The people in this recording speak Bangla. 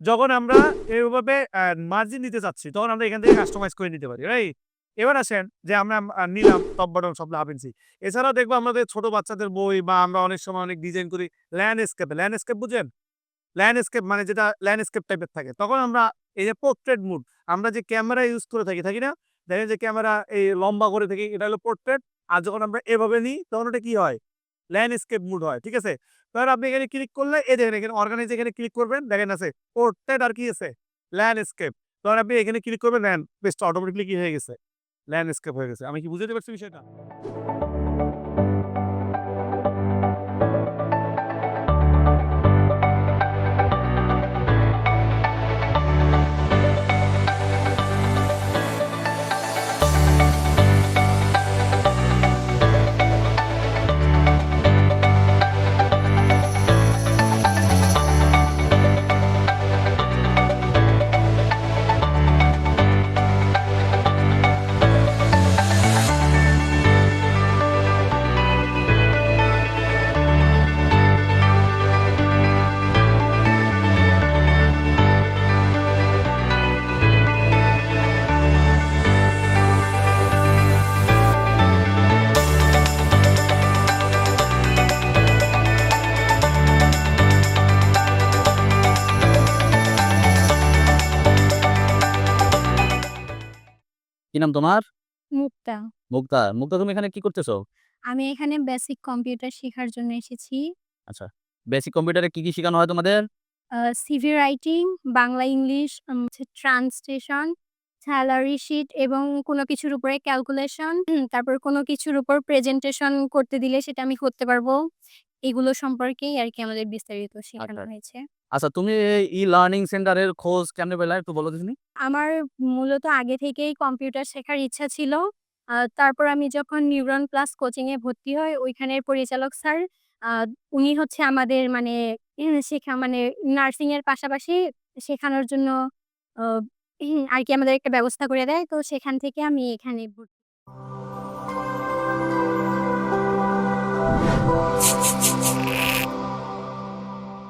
যখন আমরা এভাবে মার্জিন নিতে চাচ্ছি, তখন আমরা এখান থেকে কাস্টমাইজ করে নিতে পারি রাইট এবার আসেন যে আমরা নিলাম টপ বটম সব হাফ এছাড়াও দেখব আমাদের ছোট বাচ্চাদের বই বা আমরা অনেক সময় অনেক ডিজাইন করি ল্যান্ডস্কেপে ল্যান্ডস্কেপ বুঝেন? ল্যান্ডস্কেপ মানে যেটা ল্যান্ডস্কেপ টাইপের থাকে। তখন আমরা এই যে পোর্ট্রেট মুড আমরা যে ক্যামেরা ইউজ করে থাকি থাকি না? দেখেন যে ক্যামেরা এই লম্বা করে থাকি, এটা হলো পোর্ট্রেট আর যখন আমরা এভাবে নিই, তখন ওটা কি হয়? ল্যান্ডস্কেপ মুড হয়, ঠিক আছে? তাহলে আপনি এখানে ক্লিক করলে, এই দেখেন এখানে অর্গানাইজ এখানে ক্লিক করবেন, দেখেন আছে পোর্ট্রেট আর কি আছে? ল্যান্ডস্কেপ তাহলে আপনি এখানে ক্লিক করবেন ল্যান্ড বেস্ট অটোমেটিকলি কি হয়ে গেছে? ল্যান্ডস্কেপ হয়ে গেছে। আমি কি বুঝতে পারছি বিষয়টা? কি নাম তোমার? মুক্তা। মুক্তা। মুক্তা তুমি এখানে কি করতেছো? আমি এখানে বেসিক কম্পিউটার শেখার জন্য এসেছি। বেসিক কম্পিউটারে কি কি শেখানো হয় তোমাদের? CV writing Bangla English translation salary sheet এবং কোনো কিছুর উপরে ক্যালকুলেশন তারপর কোনো কিছুর উপর প্রেজেন্টেশন করতে দিলে সেটা আমি করতে পারব। এগুলো সম্পর্কেই আর কি আমাদের বিস্তারিত শেখানো আচ্ছা। হয়েছে। আচ্ছা তুমি এই ই লার্নিং সেন্টারের খোঁজ কেমনে পেলা? একটু বলো দিসনি আমার মূলত আগে থেকেই কম্পিউটার শেখার ইচ্ছা ছিল। তারপর আমি যখন নিউরন প্লাস কোচিং এ ভর্তি হই, ওইখানের পরিচালক স্যার উনি হচ্ছে আমাদের মানে শেখা মানে নার্সিং এর পাশাপাশি শেখানোর জন্য আর কি আমাদের একটা ব্যবস্থা করে দেয়। তো সেখান থেকে আমি এখানে ভর্তি